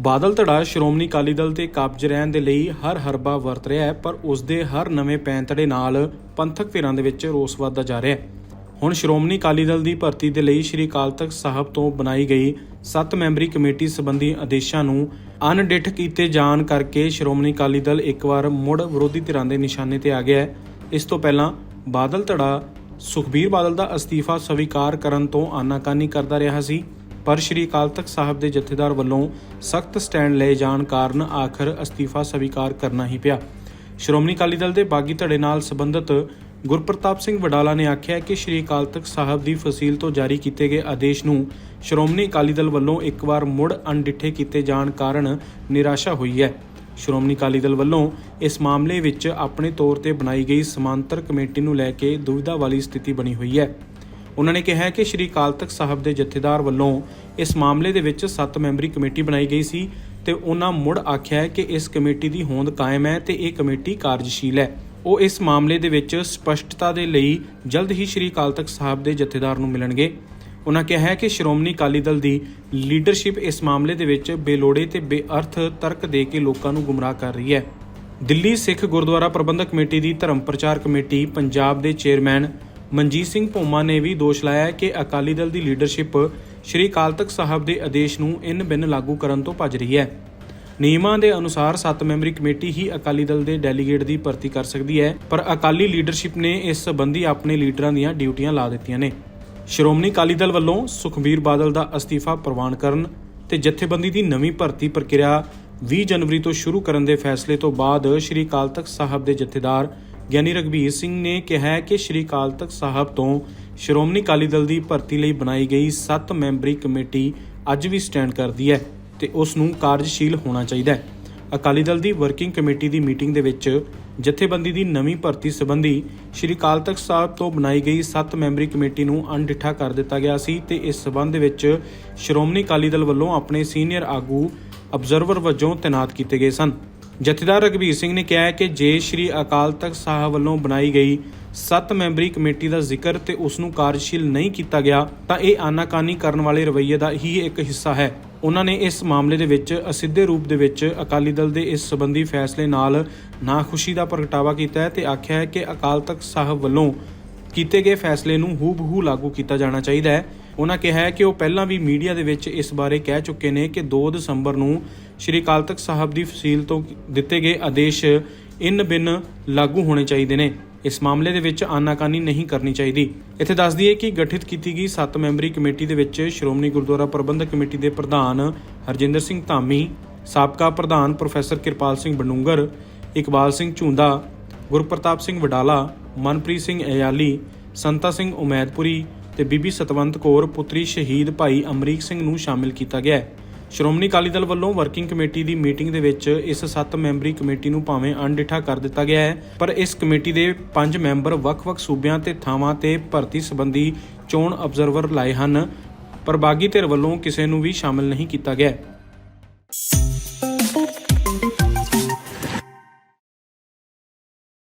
ਬਾਦਲ ਧੜਾ ਸ਼੍ਰੋਮਣੀ ਅਕਾਲੀ ਦਲ ਤੇ ਕਾਬਜ ਰਹਿਣ ਦੇ ਲਈ ਹਰ ਹਰਬਾ ਵਰਤ ਰਿਹਾ ਹੈ, ਪਰ ਉਸ ਦੇ ਹਰ ਨਵੇਂ ਪੈਂਤੜੇ ਨਾਲ ਪੰਥਕ ਧਿਰਾਂ ਦੇ ਵਿੱਚ ਰੋਸ ਵੱਧਦਾ ਜਾ ਰਿਹਾ ਹੈ। ਹੁਣ ਸ਼੍ਰੋਮਣੀ ਅਕਾਲੀ ਦਲ ਦੀ ਭਰਤੀ ਦੇ ਲਈ ਸ੍ਰੀ ਅਕਾਲ ਤਖਤ ਸਾਹਿਬ ਤੋਂ ਬਣਾਈ ਗਈ 7 ਮੈਂਬਰੀ ਕਮੇਟੀ ਸੰਬੰਧੀ ਆਦੇਸ਼ਾਂ ਨੂੰ ਅਣਡਿੱਠ ਕੀਤੇ ਜਾਣ ਕਰਕੇ ਸ਼੍ਰੋਮਣੀ ਅਕਾਲੀ ਦਲ ਇੱਕ ਵਾਰ ਮੁੜ ਵਿਰੋਧੀ ਧਿਰਾਂ ਦੇ ਨਿਸ਼ਾਨੇ ਤੇ ਆ ਗਿਆ ਹੈ। ਇਸ ਤੋਂ ਪਹਿਲਾਂ ਬਾਦਲ ਧੜਾ ਸੁਖਬੀਰ ਬਾਦਲ ਦਾ ਅਸਤੀਫਾ ਸਵੀਕਾਰ ਕਰਨ ਤੋਂ ਆਨਾਕਾਨੀ ਕਰਦਾ ਰਿਹਾ ਸੀ। ਪਰ ਸ਼੍ਰੀ ਅਕਾਲ ਤਖਤ ਸਾਹਿਬ ਦੇ ਜਥੇਦਾਰ ਵੱਲੋਂ ਸਖਤ ਸਟੈਂਡ ਲਏ ਜਾਣ ਕਾਰਨ ਆਖਰ ਅਸਤੀਫਾ ਸਵੀਕਾਰ ਕਰਨਾ ਹੀ ਪਿਆ। ਸ਼੍ਰੋਮਣੀ ਅਕਾਲੀ ਦਲ ਦੇ ਬਾਗੀ ਧੜੇ ਨਾਲ ਸੰਬੰਧਿਤ ਗੁਰਪ੍ਰਤਾਪ ਸਿੰਘ ਵਡਾਲਾ ਨੇ ਆਖਿਆ ਕਿ ਸ਼੍ਰੀ ਅਕਾਲ ਤਖਤ ਸਾਹਿਬ ਦੀ ਫਸੀਲ ਤੋਂ ਜਾਰੀ ਕੀਤੇ ਗਏ ਆਦੇਸ਼ ਨੂੰ ਸ਼੍ਰੋਮਣੀ ਅਕਾਲੀ ਦਲ ਵੱਲੋਂ ਇੱਕ ਵਾਰ ਮੁੜ ਅਣਡਿੱਠੇ ਕੀਤੇ ਜਾਣ ਕਾਰਨ ਨਿਰਾਸ਼ਾ ਹੋਈ ਹੈ। ਸ਼੍ਰੋਮਣੀ ਅਕਾਲੀ ਦਲ ਵੱਲੋਂ ਇਸ ਮਾਮਲੇ ਵਿੱਚ ਆਪਣੇ ਤੌਰ ਤੇ ਬਣਾਈ ਗਈ ਸਮਾਂਤਰ ਕਮੇਟੀ ਨੂੰ ਲੈ ਕੇ ਦੁਵਿਧਾ ਵਾਲੀ ਸਥਿਤੀ ਬਣੀ ਹੋਈ ਹੈ। ਉਹਨਾਂ ਨੇ ਕਿਹਾ ਕਿ ਸ਼੍ਰੀ ਅਕਾਲ ਤਖਤ ਸਾਹਿਬ ਦੇ ਜਥੇਦਾਰ ਵੱਲੋਂ ਇਸ ਮਾਮਲੇ ਦੇ ਵਿੱਚ 7 ਮੈਂਬਰੀ ਕਮੇਟੀ ਬਣਾਈ ਗਈ ਸੀ ਤੇ ਉਹਨਾਂ ਮੁੜ ਆਖਿਆ ਕਿ ਇਸ ਕਮੇਟੀ ਦੀ ਹੋਂਦ ਕਾਇਮ ਹੈ ਤੇ ਇਹ ਕਮੇਟੀ ਕਾਰਜਸ਼ੀਲ ਹੈ। ਉਹ ਇਸ ਮਾਮਲੇ ਦੇ ਵਿੱਚ ਸਪਸ਼ਟਤਾ ਦੇ ਲਈ ਜਲਦ ਹੀ ਸ਼੍ਰੀ ਅਕਾਲ ਤਖਤ ਸਾਹਿਬ ਦੇ ਜਥੇਦਾਰ ਨੂੰ ਮਿਲਣਗੇ। ਉਹਨਾਂ ਕਿਹਾ ਹੈ ਕਿ ਸ਼੍ਰੋਮਣੀ ਅਕਾਲੀ ਦਲ ਦੀ ਲੀਡਰਸ਼ਿਪ ਇਸ ਮਾਮਲੇ ਦੇ ਵਿੱਚ ਬੇਲੋੜੇ ਤੇ ਬੇਅਰਥ ਤਰਕ ਦੇ ਕੇ ਲੋਕਾਂ ਨੂੰ ਗੁੰਮਰਾਹ ਕਰ ਰਹੀ ਹੈ। ਦਿੱਲੀ ਸਿੱਖ ਗੁਰਦੁਆਰਾ ਪ੍ਰਬੰਧਕ ਕਮੇਟੀ ਦੀ ਧਰਮ ਪ੍ਰਚਾਰ ਕਮੇਟੀ ਪੰਜਾਬ ਦੇ ਚੇਅਰਮੈਨ ਮਨਜੀਤ ਸਿੰਘ ਭੋਮਾ ਨੇ ਵੀ ਦੋਸ਼ ਲਾਇਆ ਹੈ ਕਿ ਅਕਾਲੀ ਦਲ ਦੀ ਲੀਡਰਸ਼ਿਪ ਸ਼੍ਰੀ ਅਕਾਲ ਤਖਤ ਸਾਹਿਬ ਦੇ ਆਦੇਸ਼ ਨੂੰ ਇਨ ਬਿਨ ਲਾਗੂ ਕਰਨ ਤੋਂ ਭੱਜ ਰਹੀ ਹੈ। ਨਿਯਮਾਂ ਦੇ ਅਨੁਸਾਰ 7 ਮੈਂਬਰੀ ਕਮੇਟੀ ਹੀ ਅਕਾਲੀ ਦਲ ਦੇ ਡੈਲੀਗੇਟ ਦੀ ਭਰਤੀ ਕਰ ਸਕਦੀ ਹੈ, ਪਰ ਅਕਾਲੀ ਲੀਡਰਸ਼ਿਪ ਨੇ ਇਸ ਸੰਬੰਧੀ ਆਪਣੇ ਲੀਡਰਾਂ ਦੀਆਂ ਡਿਊਟੀਆਂ ਲਾ ਦਿੱਤੀਆਂ ਨੇ। ਸ਼੍ਰੋਮਣੀ ਅਕਾਲੀ ਦਲ ਵੱਲੋਂ ਸੁਖਬੀਰ ਬਾਦਲ ਦਾ ਅਸਤੀਫਾ ਪ੍ਰਵਾਨ ਕਰਨ ਤੇ ਜਥੇਬੰਦੀ ਦੀ ਨਵੀਂ ਭਰਤੀ ਪ੍ਰਕਿਰਿਆ 20 ਜਨਵਰੀ ਤੋਂ ਸ਼ੁਰੂ ਕਰਨ ਦੇ ਫੈਸਲੇ ਤੋਂ ਬਾਅਦ ਸ਼੍ਰੀ ਅਕਾਲ ਤਖਤ ਸਾਹਿਬ ਦੇ ਜਥੇਦਾਰ ਗਿਆਨੀ ਰਗਵੀਰ ਸਿੰਘ ਨੇ ਕਿਹਾ ਕਿ ਸ਼੍ਰੀ ਅਕਾਲ ਤਖਤ ਸਾਹਿਬ ਤੋਂ ਸ਼੍ਰੋਮਣੀ ਅਕਾਲੀ ਦਲ ਦੀ ਭਰਤੀ ਲਈ ਬਣਾਈ ਗਈ 7 ਮੈਂਬਰੀ ਕਮੇਟੀ ਅੱਜ ਵੀ ਸਟੈਂਡ ਕਰਦੀ ਹੈ ਤੇ ਉਸ ਨੂੰ ਕਾਰਜਸ਼ੀਲ ਹੋਣਾ ਚਾਹੀਦਾ ਹੈ। ਅਕਾਲੀ ਦਲ ਦੀ ਵਰਕਿੰਗ ਕਮੇਟੀ ਦੀ ਮੀਟਿੰਗ ਦੇ ਵਿੱਚ ਜਥੇਬੰਦੀ ਦੀ ਨਵੀਂ ਭਰਤੀ ਸੰਬੰਧੀ ਸ਼੍ਰੀ ਅਕਾਲ ਤਖਤ ਸਾਹਿਬ ਤੋਂ ਬਣਾਈ ਗਈ 7 ਮੈਂਬਰੀ ਕਮੇਟੀ ਨੂੰ ਅਣਡਿੱਠਾ ਕਰ ਦਿੱਤਾ ਗਿਆ ਸੀ ਤੇ ਇਸ ਸਬੰਧ ਵਿੱਚ ਸ਼੍ਰੋਮਣੀ ਅਕਾਲੀ ਦਲ ਵੱਲੋਂ ਆਪਣੇ ਸੀਨੀਅਰ ਆਗੂ ਅਬਜ਼ਰਵਰ ਵਜੋਂ ਤਾਇਨਾਤ ਕੀਤੇ ਗਏ ਸਨ। ਜਥੇਦਾਰ ਰਗਵੀਰ ਸਿੰਘ ਨੇ ਕਿਹਾ ਹੈ ਕਿ ਜੇ ਸ਼੍ਰੀ ਅਕਾਲ ਤਖਤ ਸਾਹਿਬ ਵੱਲੋਂ ਬਣਾਈ ਗਈ 7 ਮੈਂਬਰੀ ਕਮੇਟੀ ਦਾ ਜ਼ਿਕਰ ਤੇ ਉਸ ਨੂੰ ਕਾਰਜਸ਼ੀਲ ਨਹੀਂ ਕੀਤਾ ਗਿਆ, ਤਾਂ ਇਹ ਆਨਾਕਾਨੀ ਕਰਨ ਵਾਲੇ ਰਵੱਈਏ ਦਾ ਹੀ ਇੱਕ ਹਿੱਸਾ ਹੈ। ਉਹਨਾਂ ਨੇ ਇਸ ਮਾਮਲੇ ਦੇ ਵਿੱਚ ਅਸਿੱਧੇ ਰੂਪ ਦੇ ਵਿੱਚ ਅਕਾਲੀ ਦਲ ਦੇ ਇਸ ਸੰਬੰਧੀ ਫੈਸਲੇ ਨਾਲ ਨਾਖੁਸ਼ੀ ਦਾ ਪ੍ਰਗਟਾਵਾ ਕੀਤਾ ਹੈ ਤੇ ਆਖਿਆ ਹੈ ਕਿ ਅਕਾਲ ਤਖਤ ਸਾਹਿਬ ਵੱਲੋਂ ਕੀਤੇ ਗਏ ਫੈਸਲੇ ਨੂੰ ਹੂਬਹੂ ਲਾਗੂ ਕੀਤਾ ਜਾਣਾ ਚਾਹੀਦਾ ਹੈ। ਉਹਨਾਂ ਕਿਹਾ ਕਿ ਉਹ ਪਹਿਲਾਂ ਵੀ ਮੀਡੀਆ ਦੇ ਵਿੱਚ ਇਸ ਬਾਰੇ ਕਹਿ ਚੁੱਕੇ ਨੇ ਕਿ 2 ਦਸੰਬਰ ਨੂੰ ਸ਼੍ਰੀ ਅਕਾਲ ਤਖਤ ਸਾਹਿਬ ਦੀ ਫਸੀਲ ਤੋਂ ਦਿੱਤੇ ਗਏ ਆਦੇਸ਼ ਇਨ ਬਿਨ ਲਾਗੂ ਹੋਣੇ ਚਾਹੀਦੇ ਨੇ। ਇਸ ਮਾਮਲੇ ਦੇ ਵਿੱਚ ਆਨਾਕਾਨੀ ਨਹੀਂ ਕਰਨੀ ਚਾਹੀਦੀ। ਇੱਥੇ ਦੱਸ ਦਈਏ ਕਿ ਗਠਿਤ ਕੀਤੀ ਗਈ 7 ਮੈਂਬਰੀ ਕਮੇਟੀ ਦੇ ਵਿੱਚ ਸ਼੍ਰੋਮਣੀ ਗੁਰਦੁਆਰਾ ਪ੍ਰਬੰਧਕ ਕਮੇਟੀ ਦੇ ਪ੍ਰਧਾਨ ਹਰਜਿੰਦਰ ਸਿੰਘ ਧਾਮੀ, ਸਾਬਕਾ ਪ੍ਰਧਾਨ ਪ੍ਰੋਫੈਸਰ ਕਿਰਪਾਲ ਸਿੰਘ ਬਨੂੰਗਰ ਇਕਬਾਲ ਸਿੰਘ ਝੁੰਦਾ, ਗੁਰਪ੍ਰਤਾਪ ਸਿੰਘ ਵਡਾਲਾ, ਮਨਪ੍ਰੀਤ ਸਿੰਘ ਅਯਾਲੀ, ਸੰਤਾ ਸਿੰਘ ਉਮੈਦਪੁਰੀ ਤੇ ਬੀਬੀ ਸਤਵੰਤ ਕੌਰ, ਪੁੱਤਰੀ ਸ਼ਹੀਦ ਭਾਈ ਅਮਰੀਕ ਸਿੰਘ ਨੂੰ ਸ਼ਾਮਿਲ ਕੀਤਾ ਗਿਆ ਹੈ। ਸ਼੍ਰੋਮਣੀ ਅਕਾਲੀ ਦਲ ਵੱਲੋਂ ਵਰਕਿੰਗ ਕਮੇਟੀ ਦੀ ਮੀਟਿੰਗ ਦੇ ਵਿੱਚ ਇਸ 7 ਮੈਂਬਰੀ ਕਮੇਟੀ ਨੂੰ ਭਾਵੇਂ ਅਣਡਿੱਠਾ ਕਰ ਦਿੱਤਾ ਗਿਆ ਹੈ, ਪਰ ਇਸ ਕਮੇਟੀ ਦੇ 5 ਮੈਂਬਰ ਵੱਖ-ਵੱਖ ਸੂਬਿਆਂ ਤੇ ਥਾਵਾਂ ਤੇ ਭਰਤੀ ਸੰਬੰਧੀ ਚੋਣ ਅਬਜ਼ਰਵਰ ਲਾਏ ਹਨ। ਪਰ ਬਾਗੀ ਧਿਰ ਵੱਲੋਂ ਕਿਸੇ ਨੂੰ ਵੀ ਸ਼ਾਮਿਲ ਨਹੀਂ ਕੀਤਾ ਗਿਆ।